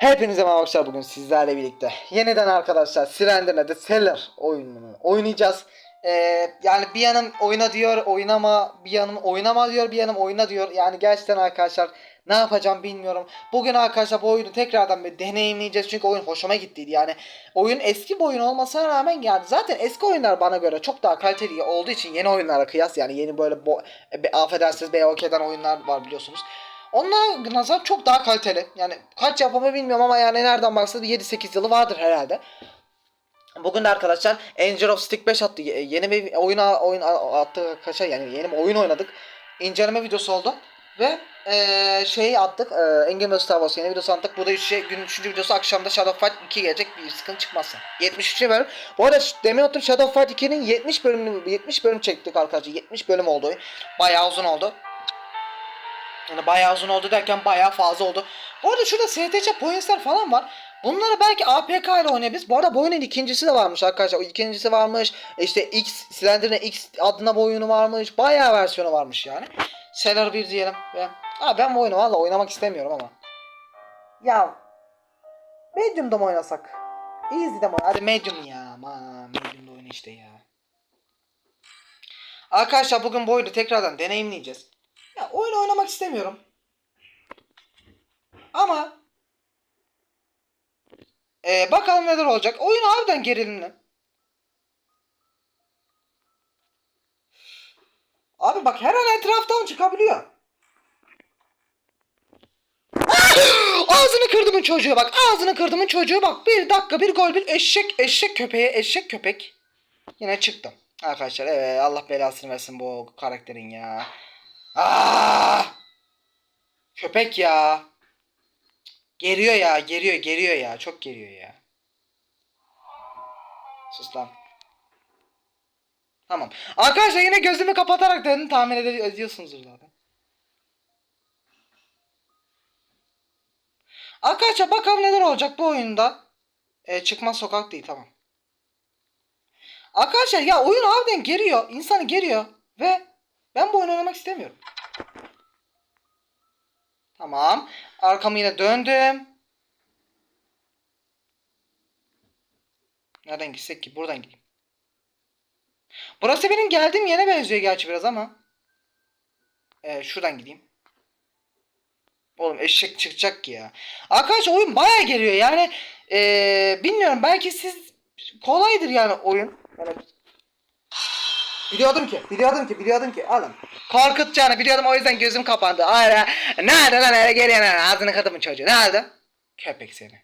Hepinize merhaba arkadaşlar bugün sizlerle birlikte yeniden arkadaşlar The Seller oyununu oynayacağız. Ee, yani bir yanım oyna diyor oynama bir yanım oynama diyor bir yanım oyna diyor yani gerçekten arkadaşlar ne yapacağım bilmiyorum. Bugün arkadaşlar bu oyunu tekrardan bir deneyimleyeceğiz çünkü oyun hoşuma gittiydi yani oyun eski bir oyun olmasına rağmen yani zaten eski oyunlar bana göre çok daha kaliteli olduğu için yeni oyunlara kıyas yani yeni böyle bo e, affedersiniz BOK'den oyunlar var biliyorsunuz. Onlara nazar çok daha kaliteli. Yani kaç yapımı bilmiyorum ama yani nereden baksanız 7-8 yılı vardır herhalde. Bugün de arkadaşlar Angel of Stick 5 attı. Ye- Yeni bir oyuna oyun attı kaça yani yeni bir oyun oynadık. İnceleme videosu oldu. Ve eee şeyi attık. Eee Engel Star Wars yeni videosu attık. Bu da üç şey, günün 3. videosu akşamda Shadow Fight 2 gelecek bir sıkıntı çıkmazsa. 73. bölüm. Bu arada demin unuttum Shadow Fight 2'nin 70 bölümünü 70 bölüm çektik arkadaşlar. 70 bölüm oldu oyun. Bayağı uzun oldu. Yani bayağı uzun oldu derken bayağı fazla oldu. Bu arada şurada STC pointsler falan var. Bunları belki APK ile oynayabiliriz. Bu arada bu ikincisi de varmış arkadaşlar. O ikincisi varmış. İşte X, Slender'ın X adına bu oyunu varmış. Bayağı versiyonu varmış yani. Seller 1 diyelim. Ve... Aa, ben bu oyunu valla oynamak istemiyorum ama. Ya. Medium'da mı oynasak? Easy'de mi? Hadi Medium ya. Aman Medium'da oyna işte ya. Arkadaşlar bugün bu oyunu tekrardan deneyimleyeceğiz. Ya oyun oynamak istemiyorum. Ama ee, bakalım neler olacak. Oyun harbiden gerilimli. Abi bak her an etraftan çıkabiliyor. Ağzını kırdımın çocuğu bak. Ağzını kırdımın çocuğu bak. Bir dakika bir gol bir eşek eşek köpeğe eşek köpek. Yine çıktım. Arkadaşlar evet Allah belasını versin bu karakterin ya. Aa! Köpek ya. Geriyor ya, geriyor, geriyor ya. Çok geriyor ya. Sus lan. Tamam. Arkadaşlar yine gözümü kapatarak döndüm tahmin ed- ediyorsunuzdur zaten. Arkadaşlar bakalım neler olacak bu oyunda. Ee, çıkmaz sokak değil tamam. Arkadaşlar ya oyun harbiden geriyor. insanı geriyor. Ve ben bu oyunu oynamak istemiyorum. Tamam. Arkamı yine döndüm. Nereden gitsek ki? Buradan gideyim. Burası benim geldiğim yere benziyor gerçi biraz ama. Ee, şuradan gideyim. Oğlum eşek çıkacak ki ya. Arkadaş oyun baya geliyor yani. ee, bilmiyorum belki siz kolaydır yani oyun. Yani Biliyordum ki, biliyordum ki, biliyordum ki. Alın. Korkutacağını biliyordum o yüzden gözüm kapandı. Ara. Nerede lan öyle geliyor lan ağzını kadımın çocuğu. Nerede? Köpek seni.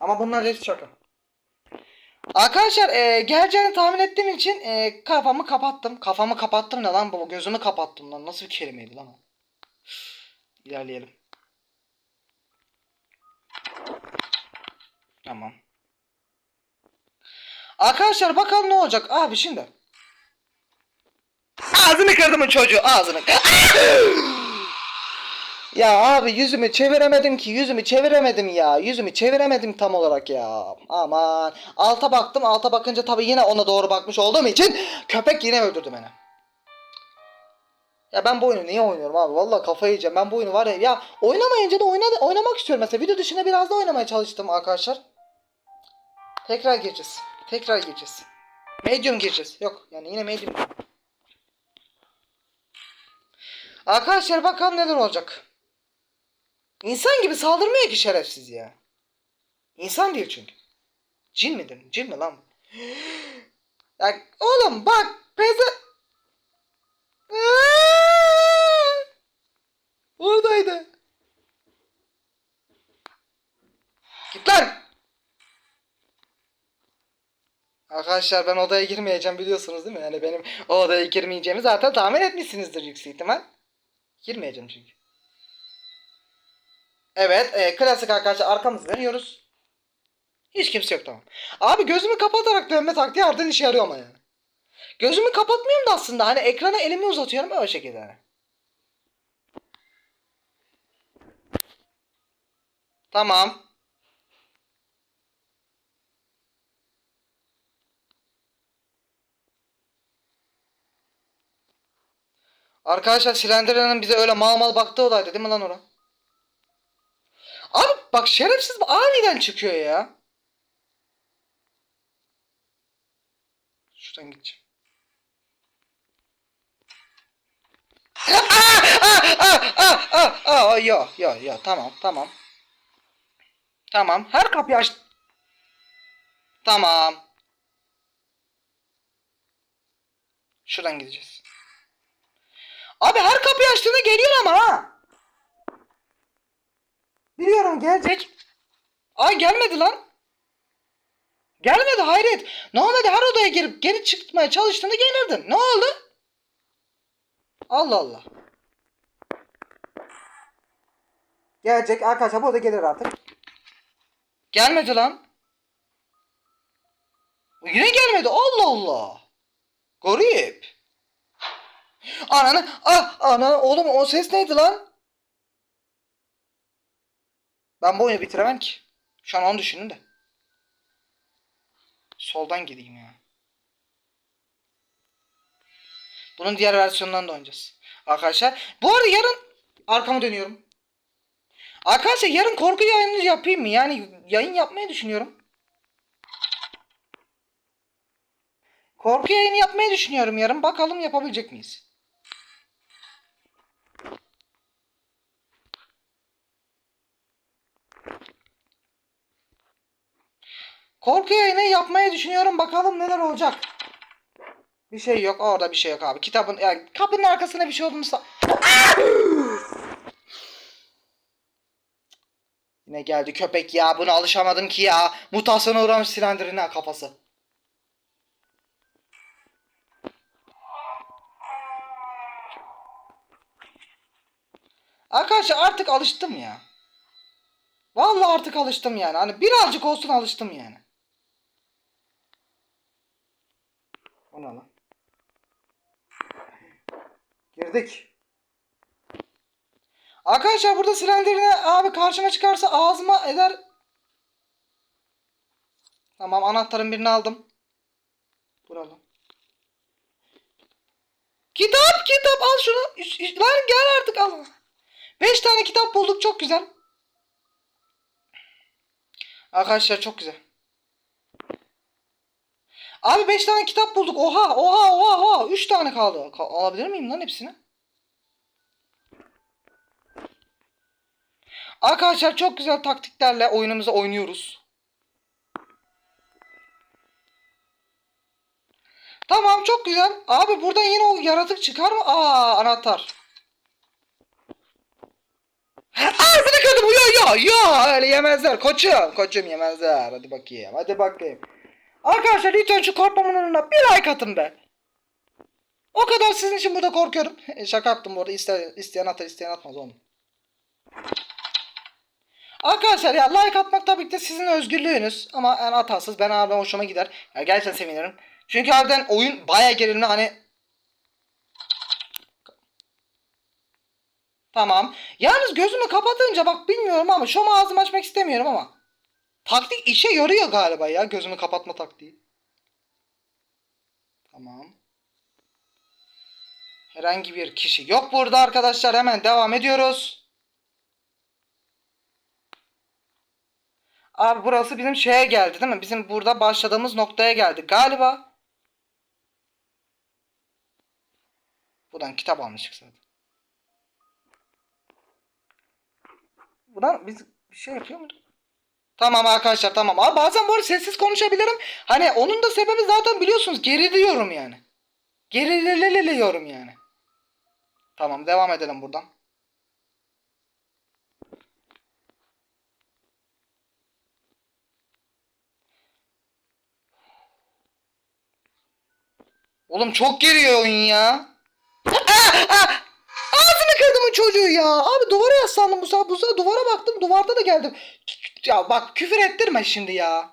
Ama bunlar hepsi şaka. Arkadaşlar e, geleceğini tahmin ettiğim için e, kafamı kapattım. Kafamı kapattım ne lan bu? Gözümü kapattım lan. Nasıl bir kelimeydi lan? İlerleyelim. Tamam. Arkadaşlar bakalım ne olacak. Abi şimdi. Ağzını kırdım çocuğu ağzını. ya abi yüzümü çeviremedim ki yüzümü çeviremedim ya. Yüzümü çeviremedim tam olarak ya. Aman. Alta baktım alta bakınca tabii yine ona doğru bakmış olduğum için köpek yine öldürdü beni. Ya ben bu oyunu niye oynuyorum abi? Vallahi kafayı yiyeceğim. Ben bu oyunu var ya ya oynamayınca da oyna, oynamak istiyorum mesela. Video dışında biraz da oynamaya çalıştım arkadaşlar. Tekrar gireceğiz. Tekrar gireceğiz. Medium gireceğiz. Yok yani yine medium. Arkadaşlar bakalım neler olacak. İnsan gibi saldırmıyor ki şerefsiz ya. İnsan değil çünkü. Cin midir? Cin mi lan? Ya oğlum bak peze... Aa! Oradaydı. Git lan. Arkadaşlar ben odaya girmeyeceğim biliyorsunuz değil mi? Yani benim o odaya girmeyeceğimi zaten tahmin etmişsinizdir yüksek ihtimal. Girmeyeceğim çünkü. Evet, e, klasik arkadaşlar arkamızı dönüyoruz. Hiç kimse yok tamam. Abi gözümü kapatarak dönme taktiği harbiden işe yarıyor ama yani. Gözümü kapatmıyorum da aslında hani ekrana elimi uzatıyorum öyle şekilde. Tamam. Arkadaşlar Slenderman'ın bize öyle mal mal baktığı olaydı değil mi lan ora? Abi bak şerefsiz aniden çıkıyor ya. Şuradan gideceğim. Ah, yo, yo, yo, tamam, tamam. Tamam, her kapıyı aç. Tamam. Şuradan gideceğiz. Abi her kapıyı açtığında geliyor ama ha. Biliyorum gelecek. Ay gelmedi lan. Gelmedi hayret. Normalde her odaya girip geri çıkmaya çalıştığında gelirdin. Ne oldu? Allah Allah. Gelecek arkadaşlar bu da gelir artık. Gelmedi lan. Yine gelmedi. Allah Allah. Garip. Ananı ah ana oğlum o ses neydi lan? Ben bu oyunu bitiremem ki. Şu an onu düşündüm de. Soldan gideyim ya. Bunun diğer versiyonlarını da oynayacağız. Arkadaşlar bu arada yarın arkamı dönüyorum. Arkadaşlar yarın korku yayını yapayım mı? Yani yayın yapmayı düşünüyorum. Korku yayını yapmayı düşünüyorum yarın. Bakalım yapabilecek miyiz? Korku yayını yapmayı düşünüyorum. Bakalım neler olacak. Bir şey yok. Orada bir şey yok abi. Kitabın yani kapının arkasına bir şey olduğunu Yine geldi köpek ya. Buna alışamadım ki ya. Mutasyona uğramış silindirine kafası. Arkadaşlar artık alıştım ya. Vallahi artık alıştım yani. Hani birazcık olsun alıştım yani. O ne lan? Girdik. Arkadaşlar burada silindirine abi karşıma çıkarsa ağzıma eder. Tamam anahtarın birini aldım. Buralı. Kitap kitap al şunu. Lan gel artık al. Beş tane kitap bulduk çok güzel. Arkadaşlar çok güzel. Abi 5 tane kitap bulduk. Oha oha oha oha. 3 tane kaldı. Ka- alabilir miyim lan hepsini? Arkadaşlar çok güzel taktiklerle oyunumuzu oynuyoruz. Tamam çok güzel. Abi buradan yine o yaratık çıkar mı? Aa anahtar. Ağzını ya ya öyle yemezler. Koçum koçum yemezler. Hadi bakayım hadi bakayım. Arkadaşlar lütfen şu korkmamın önüne bir like atın be. O kadar sizin için burada korkuyorum. Şaka yaptım bu arada. İste, isteyen atar isteyen atmaz onu Arkadaşlar ya like atmak tabii ki de sizin özgürlüğünüz. Ama yani hatasız ben harbiden hoşuma gider. Ya gerçekten sevinirim. Çünkü harbiden oyun baya gerilimli. Hani Tamam. Yalnız gözümü kapatınca bak bilmiyorum ama şu ağzımı açmak istemiyorum ama. Taktik işe yarıyor galiba ya gözümü kapatma taktiği. Tamam. Herhangi bir kişi yok burada arkadaşlar. Hemen devam ediyoruz. Abi burası bizim şeye geldi değil mi? Bizim burada başladığımız noktaya geldi. Galiba. Buradan kitap almıştık zaten. Buradan biz bir şey yapıyor muyduk? Tamam arkadaşlar tamam. Abi bazen arada sessiz konuşabilirim. Hani onun da sebebi zaten biliyorsunuz geriliyorum yani. Gerililiyorum yani. Tamam devam edelim buradan. Oğlum çok geriyor oyun ya. Ah, ah! Ağzını kırdım çocuğu ya. Abi duvara yaslandım bu sefer. Bu sefer duvara baktım. Duvarda da geldim. Ya bak küfür ettirme şimdi ya.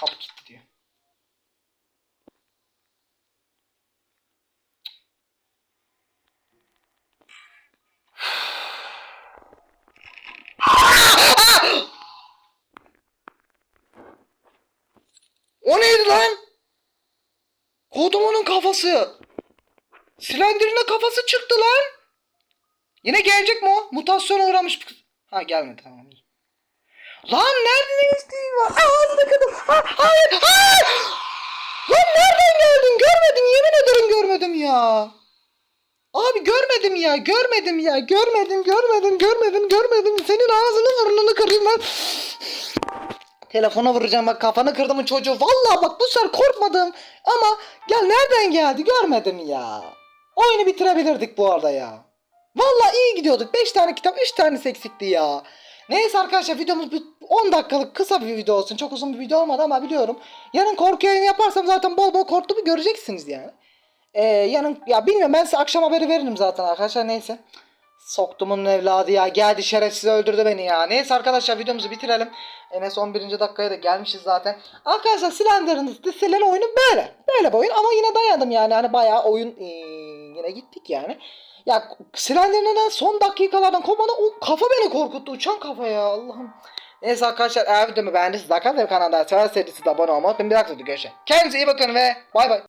Kapı gitti diyor. O neydi lan? Kodumunun kafası. Silendirine kafası çıktı lan. Yine gelecek mi o? Mutasyona uğramış. Ha gelmedi tamam. Lan nerede ne isteği var? Aa kadın. Ha, hayır hayır. Lan nereden geldin? Görmedim yemin ederim görmedim ya. Abi görmedim ya görmedim ya görmedim görmedim görmedim görmedim. Senin ağzını burnunu kırayım ben. Telefona vuracağım bak kafanı kırdım çocuğu. Vallahi bak bu sefer korkmadım. Ama gel nereden geldi görmedim ya. Oyunu bitirebilirdik bu arada ya. Vallahi iyi gidiyorduk. 5 tane kitap 3 tanesi eksikti ya. Neyse arkadaşlar videomuz bir 10 dakikalık kısa bir video olsun. Çok uzun bir video olmadı ama biliyorum. Yarın korku yayını yaparsam zaten bol bol korktuğumu göreceksiniz yani. Ee, yarın ya bilmiyorum ben size akşam haberi veririm zaten arkadaşlar neyse. Soktumun evladı ya geldi şerefsiz öldürdü beni ya. Neyse arkadaşlar videomuzu bitirelim. Enes 11. dakikaya da gelmişiz zaten. Arkadaşlar Slender'ın Selen oyunu böyle. Böyle bir oyun ama yine dayandım yani. Hani bayağı oyun ee, yine gittik yani. Ya Slender'ın son dakikalardan kopmadı o kafa beni korkuttu. Uçan kafa ya Allah'ım. Neyse arkadaşlar eğer videomu beğendiyseniz like ve kanalda sever serisi de abone olmayı unutmayın. Bir dakika görüşürüz. Kendinize iyi bakın ve bay bay.